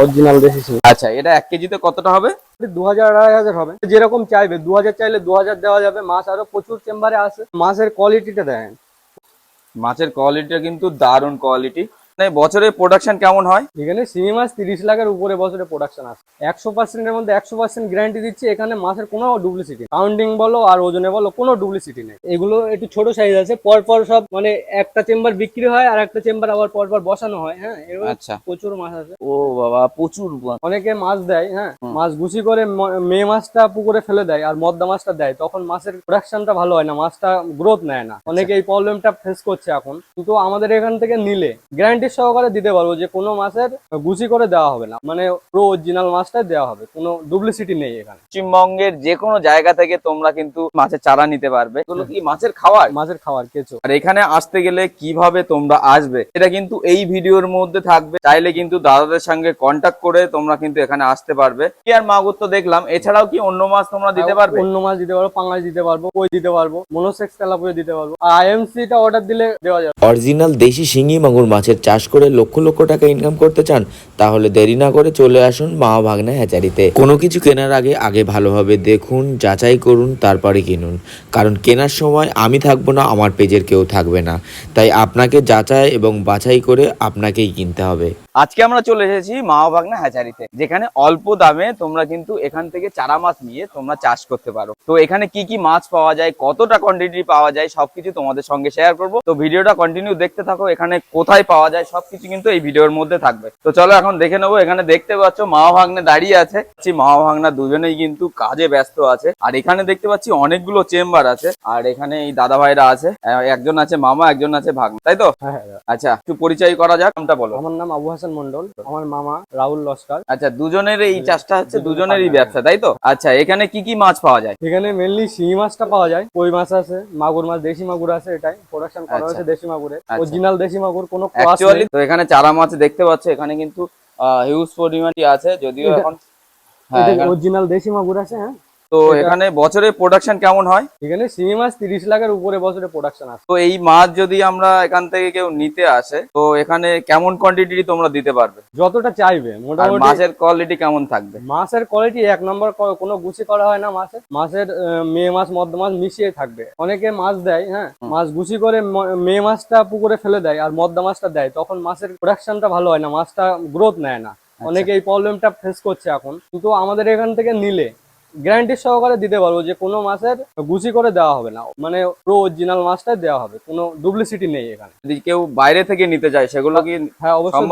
Original দেশি সিং আচ্ছা এটা এক কেজিতে কতটা হবে? দু হাজার আড়াই হাজার হবে। যেরকম চাইবে দু হাজার চাইলে দু হাজার দেওয়া যাবে। মাছ আরও প্রচুর চেম্বারে আসে মাছের কোয়ালিটিটা দেখেন। মাছের কোয়ালিটিটা কিন্তু দারুণ কোয়ালিটি বছরে প্রোডাকশন কেমন হয়? এখানে শিঙি মাছ তিরিশ লাখের উপরে বছরে প্রোডাকশন আছে। একশো পার্সেন্টের মধ্যে একশো পার্সেন্ট গ্যারান্টি দিচ্ছে এখানে মাছের কোনো ডুপ্লিসিটি কাউন্টিং বলো আর ওজনে বলো কোনো ডুপ্লিসিটি নেই। এগুলো একটু ছোট সাইজ আছে পর পর সব মানে একটা চেম্বার বিক্রি হয় আর একটা চেম্বার আবার পর পর বসানো হয় হ্যাঁ? আচ্ছা। প্রচুর মাছ আছে। ও বাবা প্রচুর অনেকে মাছ দেয় হ্যাঁ? মাছ গুছি করে ম- মেয়ে মাছটা পুকুরে ফেলে দেয় আর মদ্দা মাছটা দেয়। তখন মাছের প্রোডাকশনটা ভালো হয় না মাছটা গ্রোথ নেয় না। অনেকে এই প্রবলেমটা ফেস করছে এখন। কিন্তু আমাদের এখান থেকে নিলে। গ্যারান্টি সহকারে দিতে পারব যে কোনো মাছের গুছি করে দেওয়া হবে না। মানে প্রো অরিজিনাল মাছটাই দেওয়া হবে কোনো ডুপ্লিসিটি নেই এখানে। পশ্চিমবঙ্গের যে কোনো জায়গা থেকে তোমরা কিন্তু মাছের চারা নিতে পারবে। এগুলো কি মাছের খাবার? মাছের খাবার কেঁচো। আর এখানে আসতে গেলে কীভাবে তোমরা আসবে এটা কিন্তু এই ভিডিওর মধ্যে থাকবে। চাইলে কিন্তু দাদাদের সঙ্গে কন্ট্যাক্ট করে তোমরা কিন্তু এখানে আসতে পারবে। কি আর মাগুর তো দেখলাম এছাড়াও কি অন্য মাছ তোমরা দিতে পারবে? অন্য মাছ দিতে পারব পাঙ্গাস দিতে পারব কই দিতে পারব মনোসেক্স তেলাপুয়া দিতে পারব। আইএমসি টা অর্ডার দিলে দেওয়া যাবে। অরিজিনাল দেশি শিঙি মাগুর মাছের চাষ করে লক্ষ লক্ষ টাকা ইনকাম করতে চান, তাহলে দেরি না করে চলে আসুন মা ভাগনা হ্যাচারিতে। কোনো কিছু কেনার আগে আগে ভালোভাবে দেখুন, যাচাই করুন, তারপরে কিনুন। কারণ কেনার সময় আমি থাকব না, আমার পেজের কেউ থাকবে না। তাই আপনাকে যাচাই এবং বাছাই করে আপনাকেই কিনতে হবে। আজকে আমরা চলে এসেছি মাও ভাগনা হ্যাচারিতে যেখানে অল্প দামে তোমরা কিন্তু এখান থেকে চারা মাছ নিয়ে তোমরা চাষ করতে পারো। তো এখানে কি কি মাছ পাওয়া যায় কতটা কোয়ান্টিটি পাওয়া যায় সবকিছু তোমাদের সঙ্গে শেয়ার করব। তো ভিডিওটা কন্টিনিউ দেখতে থাকো এখানে কোথায় পাওয়া যায় সবকিছু কিন্তু এই ভিডিওর মধ্যে থাকবে। তো চলো এখন দেখে নেব এখানে দেখতে পাচ্ছ মাও ভাগনে দাঁড়িয়ে আছে। মাও ভাগনা দুজনেই কিন্তু কাজে ব্যস্ত আছে। আর এখানে দেখতে পাচ্ছি অনেকগুলো চেম্বার আছে। আর এখানে এই দাদা ভাইরা আছে। একজন আছে মামা একজন আছে ভাগনা। তাই তো? হ্যাঁ হ্যাঁ আচ্ছা একটু পরিচয় করা যাক নামটা বলো। আমার নাম আবু হাসান মন্ডল আমার মামা রাহুল লস্কর। আচ্ছা দুজনের এই চাষটা হচ্ছে দুজনেরই ব্যবসা তাই তো? আচ্ছা এখানে কি কি মাছ পাওয়া যায়? এখানে মেনলি শিঙি মাছটা পাওয়া যায় কই মাছ আছে মাগুর মাছ দেশি মাগুর আছে এটাই। প্রোডাকশন করা আচ্ছা। হয়েছে দেশি আচ্ছা। অরিজিনাল দেশি মাগুর কোনো তো এখানে চারা মাছ দেখতে পাচ্ছ এখানে কিন্তু হিউজ পরিমাণই আছে যদিও এখন হ্যাঁ অরিজিনাল দেশি মাগুর আছে হ্যাঁ? তো এখানে বছরে প্রোডাকশন কেমন হয়? এখানে শিঙি মাছ তিরিশ লাখের উপরে বছরে প্রোডাকশন আছে। তো এই মাছ যদি আমরা এখান থেকে কেউ নিতে আসে তো এখানে কেমন কোয়ান্টিটি তোমরা দিতে পারবে? যতটা চাইবে মোটামুটি মাছের কোয়ালিটি কেমন থাকবে? মাছের কোয়ালিটি এক নম্বর কোনো গুছি করা হয় না মাছের। মাছের মেয়ে মাছ মদ্দ মাছ মিশিয়ে থাকবে। অনেকে মাছ দেয় হ্যাঁ? মাছ গুছি করে ম- মেয়ে মাছটা পুকুরে ফেলে দেয় আর মদ্দা মাছটা দেয়। তখন মাছের প্রোডাকশনটা ভালো হয় না মাছটা গ্রোথ নেয় না। আচ্ছা। অনেকে এই প্রবলেমটা ফেস করছে এখন। কিন্তু আমাদের এখান থেকে নিলে গ্যারান্টি সহকারে দিতে পারব যে কোনো মাছের গুছি করে দেওয়া হবে না। মানে প্রো অরিজিনাল মাছটাই দেওয়া হবে কোনো ডুপ্লিসিটি নেই এখানে। যদি কেউ বাইরে থেকে নিতে চায় সেগুলো কি হ্যাঁ অবশ্যই।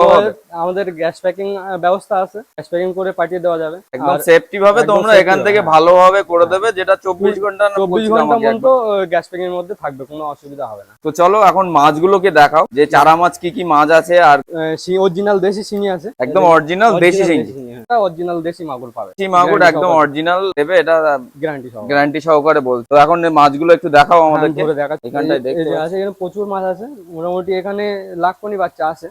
আমাদের গ্যাস প্যাকিং ব্যবস্থা আছে। গ্যাস প্যাকিং করে পাঠিয়ে দেওয়া যাবে। একদম সেফটি ভাবে তোমরা এখান থেকে হ্যাঁ। ভালোভাবে করে দেবে যেটা চব্বিশ ঘণ্টা চব্বিশ ঘণ্টা পর্যন্ত গ্যাস প্যাকিং এর মধ্যে থাকবে কোনো অসুবিধা হবে না। তো চলো এখন মাছগুলোকে দেখাও যে চারা মাছ কি কি মাছ আছে আর অরিজিনাল দেশি শিঙি আছে। একদম অরিজিনাল দেশি শিঙ্গি অরিজিনাল দেশি মাগুর পাবে। দেশি মাগুর একদম অরিজিনাল দেবে এটা গ্যারান্টি সহ গ্যারান্টি সহকারে বল তো এখন মাছগুলো একটু দেখাও আমাদেরকে। ধরে দেখাচ্ছি। এখানটায় দেখতে। আছে এখানে প্রচুর মাছ আছে। মোটামুটি এখানে লাখ কোনি বাচ্চা আছে।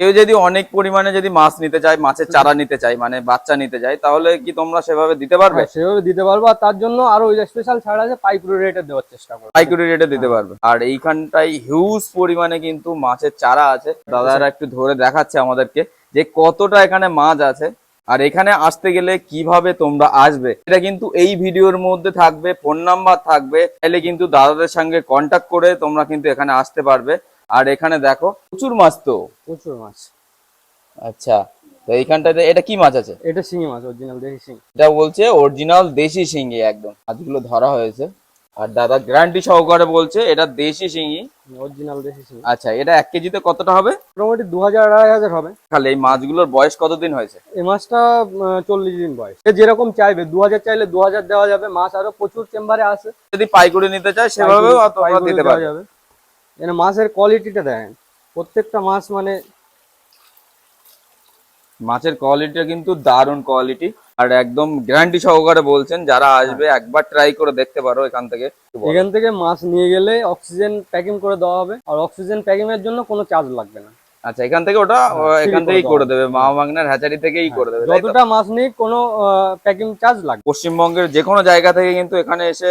কেউ যদি অনেক পরিমাণে যদি মাছ নিতে চায় মাছের চারা নিতে চায় মানে বাচ্চা নিতে চায় তাহলে কি তোমরা সেভাবে দিতে পারবে? হ্যাঁ, সেভাবে দিতে পারব। আর তার জন্য আরও স্পেশাল ছাড় আছে পাইকারি রেটে দেওয়ার চেষ্টা করব। পাইকারি রেটে দিতে পারবে। আর এইখানটায় হিউজ পরিমাণে কিন্তু মাছের চারা আছে। দাদারা একটু ধরে দেখাচ্ছে আমাদেরকে যে কতটা এখানে মাছ আছে। আর এখানে আসতে গেলে কীভাবে তোমরা আসবে? এটা কিন্তু এই ভিডিওর মধ্যে থাকবে ফোন নাম্বার থাকবে তাহলে কিন্তু দাদাদের সঙ্গে কন্ট্যাক্ট করে তোমরা কিন্তু এখানে আসতে পারবে। আর এখানে দেখো প্রচুর মাছ তো। প্রচুর মাছ। আচ্ছা তো এইখানটাতে এটা কি মাছ আছে? এটা শিঙি মাছ অরিজিনাল দেশি শিঙি। এটা বলছে অরিজিনাল দেশি শিঙি একদম। মাছগুলো ধরা হয়েছে। আর দাদা গ্যারান্টি সহকারে বলছে এটা দেশি শিঙি। অরিজিনাল দেশি শিঙি। আচ্ছা এটা এক কেজিতে কতটা হবে? মোটামুটি দু হাজার আড়াই হাজার হবে। তাহলে এই মাছগুলোর বয়স কতদিন হয়েছে? এই মাছটা চল্লিশ দিন বয়স। যেরকম চাইবে দু হাজার চাইলে দু হাজার দেওয়া যাবে। মাছ আরও প্রচুর চেম্বারে আছে যদি পাইকুড়ি নিতে চায় সেভাবেও দিতে যাবে। এখানে মাছের কোয়ালিটিটা দেখেন। প্রত্যেকটা মাছ মানে মাছের কোয়ালিটিটা কিন্তু দারুণ কোয়ালিটি আর একদম গ্যারান্টি সহকারে বলছেন যারা আসবে একবার ট্রাই করে দেখতে পারো এখান থেকে। এখান থেকে মাছ নিয়ে গেলে অক্সিজেন প্যাকিং করে দেওয়া হবে। আর অক্সিজেন প্যাকিং এর জন্য কোনো চার্জ লাগবে না। আচ্ছা এখান থেকে ওটা হ্যাঁ, এখান থেকেই করে দেবে মা ভাগনার হ্যাচারি থেকেই করে দেবে যতটা মাছ নিক কোনো প্যাকিং চার্জ লাগবে। পশ্চিমবঙ্গের যে কোনো জায়গা থেকে কিন্তু এখানে এসে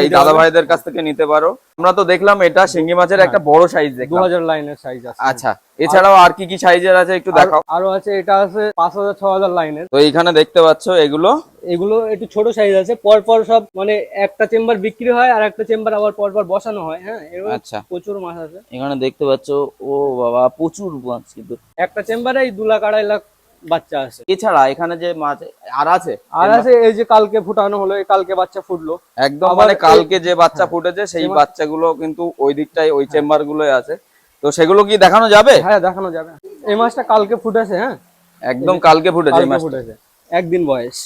এই দাদা ভাইদের কাছ থেকে নিতে পারো। আমরা তো দেখলাম এটা শিঙ্গি মাছের একটা বড় সাইজ দেখলাম। হাজার লাইনের সাইজ আছে। আচ্ছা এছাড়াও আর কি কি সাইজের আছে একটু দেখাও। আরও আছে এটা আছে পাঁচ হাজার ছ হাজার লাইনের তো এখানে দেখতে পাচ্ছ এগুলো এগুলো একটু ছোট সাইজ আছে। পর পর সব মানে একটা চেম্বার বিক্রি হয় আর একটা চেম্বার আবার পর পর বসানো হয় হ্যাঁ? আচ্ছা। প্রচুর মাছ আছে। এখানে দেখতে পাচ্ছ ও বাবা প্রচুর মাছ কিন্তু। একটা চেম্বারে এই দু লাখ আড়াই লাখ বাচ্চা আছে। এছাড়া এখানে যে মাছ আর আছে? আর আছে এই যে কালকে ফুটানো হলো এই কালকে বাচ্চা ফুটলো। একদম মানে কালকে যে বাচ্চা হ্যাঁ, ফুটেছে সেই বাচ্চাগুলো কিন্তু ওই দিকটাই ওই চেম্বার গুলোই আছে। তো সেগুলো কি দেখানো যাবে? হ্যাঁ দেখানো যাবে। এই মাছটা কালকে ফুটেছে হ্যাঁ? একদম কালকে ফুটেছে এই কালকে ফুটেছে। একদিন বয়স।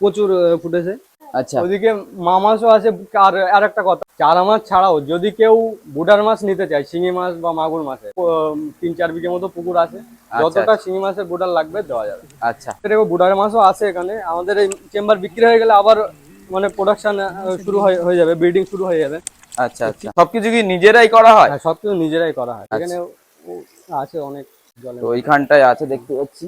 প্রচুর ফুটেছে। আচ্ছা। ওদিকে মা মাছও আছে আর আর একটা কথা চারা মাছ ছাড়াও যদি কেউ বুডার মাছ নিতে চায় শিঙি মাছ বা মাগুর মাছের উম, তিন চার বিঘে মতো পুকুর আছে যতটা শিঙি মাছের বুডার লাগবে দেওয়া যাবে। আচ্ছা। এরকম বুডার মাছও আছে এখানে আমাদের এই চেম্বার বিক্রি হয়ে গেলে আবার মানে প্রোডাকশন শুরু হয়ে যাবে ব্রিডিং শুরু হয়ে যাবে। আচ্ছা আচ্ছা। সবকিছু কি নিজেরাই করা হয়? হ্যাঁ সবকিছু নিজেরাই করা হয়। এখানে আছে অনেক জলে তো ওইখানটায় আছে দেখতে পাচ্ছি।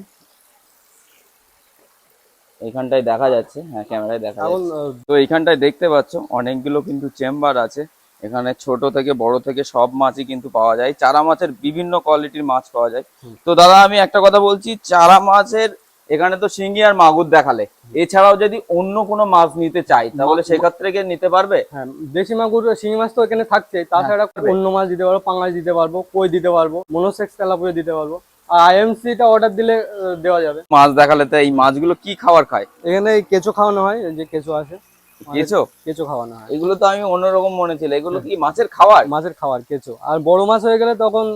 এইখানটায় দেখা যাচ্ছে হ্যাঁ ক্যামেরায় দেখা যাচ্ছে। তো এইখানটায় দেখতে পাচ্ছ অনেকগুলো কিন্তু চেম্বার আছে। এখানে ছোট থেকে বড় থেকে সব মাছই কিন্তু পাওয়া যায়। চারা মাছের বিভিন্ন কোয়ালিটির মাছ পাওয়া যায়। তো দাদা আমি একটা কথা বলছি চারা মাছের এখানে তো শিঙ্গি আর মাগুর দেখালে। এছাড়াও যদি অন্য কোনো মাছ নিতে চাই তাহলে সেক্ষেত্রে কি নিতে পারবে? হ্যাঁ দেশি মাগুর শিঙি মাছ তো এখানে থাকছে। তাছাড়া অন্য মাছ দিতে পারব পাঙ্গাস দিতে পারব কই দিতে পারব মনোসেক্স তেলাপুয়া দিতে পারব। আর আইএমসি টা অর্ডার দিলে দেওয়া যাবে। মাছ দেখালে তো এই মাছগুলো কি খাবার খায়? এখানে কেঁচো খাওয়ানো হয় যে কেঁচো আছে। কেঁচো? কেঁচো খাওয়ানো হয়। এগুলো তো আমি অন্যরকম মনে ছিল। এগুলো কি মাছের খাবার? মাছের খাবার কেঁচো। আর বড় মাছ হয়ে গেলে তখন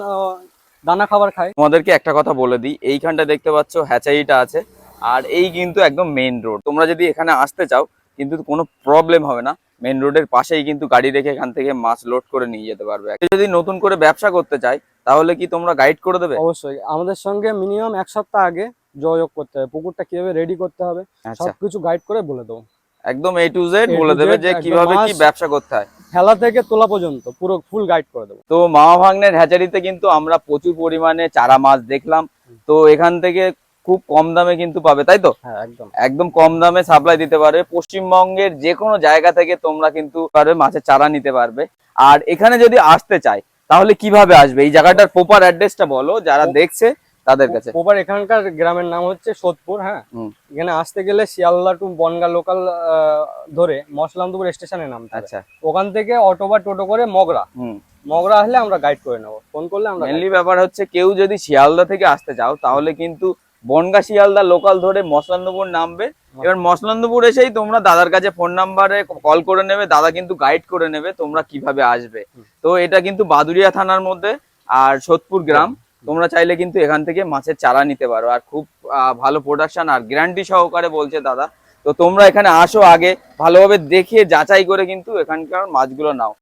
দানা খাবার খায়। তোমাদেরকে একটা কথা বলে দিই। এইখানটা দেখতে পাচ্ছ হ্যাচারিটা আছে। আর এই কিন্তু একদম মেইন রোড তোমরা যদি এখানে আসতে চাও কিন্তু কোনো প্রবলেম হবে না। মেইন রোডের পাশেই কিন্তু গাড়ি রেখে এখান থেকে মাছ লোড করে নিয়ে যেতে পারবে। যদি নতুন করে ব্যবসা করতে চাই তাহলে কি তোমরা গাইড করে দেবে? অবশ্যই। আমাদের সঙ্গে মিনিমাম এক সপ্তাহ আগে যোগাযোগ করতে হবে। পুকুরটা কীভাবে রেডি করতে হবে আচ্ছা। সবকিছু গাইড করে বলে দেবো। একদম এ টু জেড বলে দেবে যে কীভাবে কি ব্যবসা করতে হয়। খেলা থেকে তোলা পর্যন্ত পুরো ফুল গাইড করে দেবো। তো মামা ভাগ্নের হ্যাচারিতে কিন্তু আমরা প্রচুর পরিমাণে চারা মাছ দেখলাম। তো এখান থেকে খুব কম দামে কিন্তু পাবে তাই তো? হ্যাঁ একদম। একদম কম দামে সাপ্লাই দিতে পারবে। পশ্চিমবঙ্গের যে কোনো জায়গা থেকে তোমরা কিন্তু পারবে মাছের চারা নিতে পারবে। আর এখানে যদি আসতে চায় তাহলে কীভাবে আসবে? এই জায়গাটার প্রপার অ্যাড্রেসটা বলো যারা দেখছে তাদের কাছে। ওপার এখানকার গ্রামের নাম হচ্ছে সোদপুর হ্যাঁ? এখানে আসতে গেলে শিয়ালদা টু বনগা লোকাল ধরে মশলামদুপুর স্টেশনে নামতে আচ্ছা। ওখান থেকে অটো বা টোটো করে মগরা। মগরা আসলে আমরা গাইড করে নেব। ফোন করলে আমরা মেনলি ব্যাপার হচ্ছে কেউ যদি শিয়ালদা থেকে আসতে চাও তাহলে কিন্তু বনগা শিয়ালদা লোকাল ধরে মসলান্দপুর নামবে এবার মসলান্দপুর এসেই তোমরা দাদার কাছে ফোন নাম্বারে কল করে নেবে দাদা কিন্তু গাইড করে নেবে তোমরা কীভাবে আসবে। তো এটা কিন্তু বাদুরিয়া থানার মধ্যে আর সোদপুর গ্রাম তোমরা চাইলে কিন্তু এখান থেকে মাছের চারা নিতে পারো। আর খুব আহ, ভালো প্রোডাকশন আর গ্যারান্টি সহকারে বলছে দাদা। তো তোমরা এখানে আসো আগে ভালোভাবে দেখে যাচাই করে কিন্তু এখানকার মাছগুলো নাও।